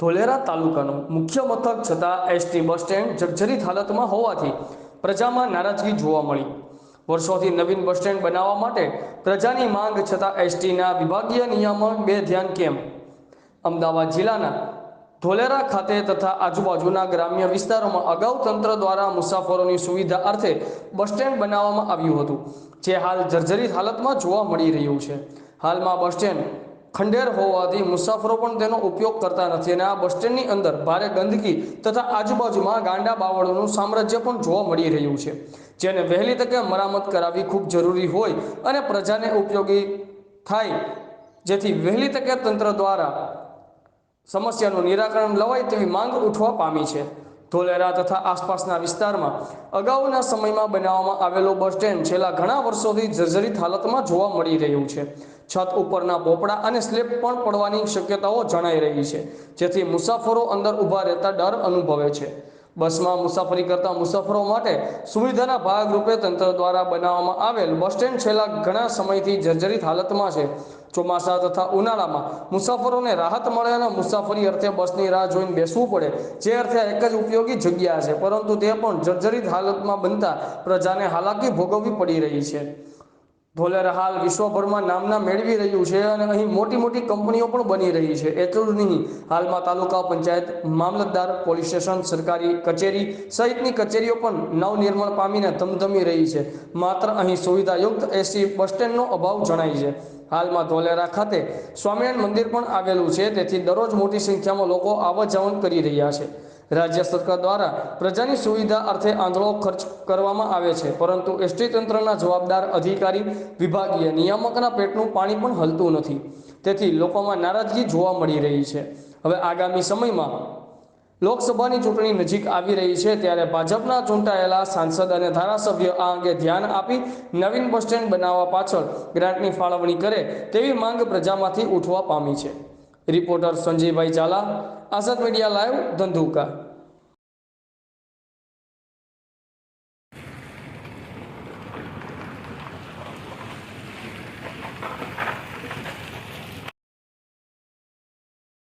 ધોલેરા તાલુકાનું મુખ્ય મથક છતાં એસટી બસ સ્ટેન્ડ જર્જરિત હાલતમાં હોવાથી પ્રજામાં નારાજગી જોવા મળી. વર્ષોથી નવીન બસ સ્ટેન્ડ બનાવવા માટે પ્રજાની માંગ છતાં એસટીના વિભાગીય નિયામક બે ધ્યાન કેમ? અમદાવાદ જિલ્લાના ધોલેરા ખાતે તથા આજુબાજુના ગ્રામ્ય વિસ્તારોમાં અગાઉ તંત્ર દ્વારા મુસાફરોની સુવિધા અર્થે બસ સ્ટેન્ડ બનાવવામાં આવ્યું હતું, જે હાલ જર્જરિત હાલતમાં જોવા મળી રહ્યું છે. હાલમાં બસ સ્ટેન્ડ ખંડેર હોવાથી મુસાફરો પણ તેનો ઉપયોગ કરતા નથી અને આ બસ સ્ટેન્ડની અંદર ભારે ગંદકી તથા આજુબાજુમાં ગાંડા બાવળોનું સામ્રાજ્ય પણ જોવા મળી રહ્યું છે. જેને વહેલી તકે મરામત કરાવવી ખૂબ જરૂરી હોય અને પ્રજાને ઉપયોગી થાય. જેથી વહેલી તકે તંત્ર દ્વારા સમસ્યાનું નિરાકરણ લવાય તેવી માંગ ઉઠવા પામી છે. ધોલેરા તથા આસપાસના વિસ્તારમાં અગાઉના સમયમાં બનાવવામાં આવેલો બસ સ્ટેન્ડ છેલ્લા ઘણા વર્ષોથી જર્જરિત હાલતમાં જોવા મળી રહ્યું છે. છત ઉપરના પોપડા અને સ્લેબ પણ પડવાની શક્યતાઓ જણાઈ રહી છે. જેથી મુસાફરો અંદર ઊભા રહેતા ડર અનુભવે છે. બસમાં મુસાફરી કરતા મુસાફરો માટે સુવિધાના ભાગરૂપે તંત્ર દ્વારા બનાવવામાં આવેલ બસ સ્ટેન્ડ છેલ્લા ઘણા સમયથી જર્જરિત હાલતમાં છે. ચોમાસા તથા ઉનાળામાં મુસાફરોને રાહત મળે અને મુસાફરી અર્થે બસની રાહ જોઈને બેસવું પડે, જે અર્થે એક જ ઉપયોગી જગ્યા છે. પરંતુ તે પણ જર્જરિત હાલતમાં બનતા પ્રજાને હાલાકી ભોગવવી પડી રહી છે. ધોલેરા હાલ વિશ્વભરમાં નામના મેળવી રહ્યું છે અને અહીં મોટી મોટી કંપનીઓ પણ બની રહી છે. એટલું જ નહીં, હાલમાં તાલુકા પંચાયત, મામલતદાર, પોલીસ સ્ટેશન, સરકારી કચેરી સહિતની કચેરીઓ પણ નવનિર્માણ પામીને ધમધમી રહી છે. માત્ર અહીં સુવિધાયુક્ત એસી બસ સ્ટેન્ડનો અભાવ જણાય છે. હાલમાં ધોલેરા ખાતે સ્વામિનારાયણ મંદિર પણ આવેલું છે. તેથી દરરોજ મોટી સંખ્યામાં લોકો આવન જાવન કરી રહ્યા છે. રાજ્ય સરકાર દ્વારા પ્રજાની સુવિધા અર્થે આંધળો ખર્ચ કરવામાં આવે છે. પરંતુ એસટી તંત્રના જવાબદાર અધિકારી, વિભાગીય નિયામકના પેટનું પાણી પણ હલતું નથી. તેથી લોકોમાં નારાજગી જોવા મળી રહી છે. હવે આગામી સમયમાં લોકસભાની ચૂંટણી નજીક આવી રહી છે ત્યારે ભાજપના ચૂંટાયેલા સાંસદ અને ધારાસભ્ય આ અંગે ધ્યાન આપી નવીન બસ સ્ટેન્ડ બનાવવા પાછળ ગ્રાન્ટની ફાળવણી કરે તેવી માંગ પ્રજામાંથી ઉઠવા પામી છે. Reporter Sanjaybhai Jhala Azad media live Dhandhuka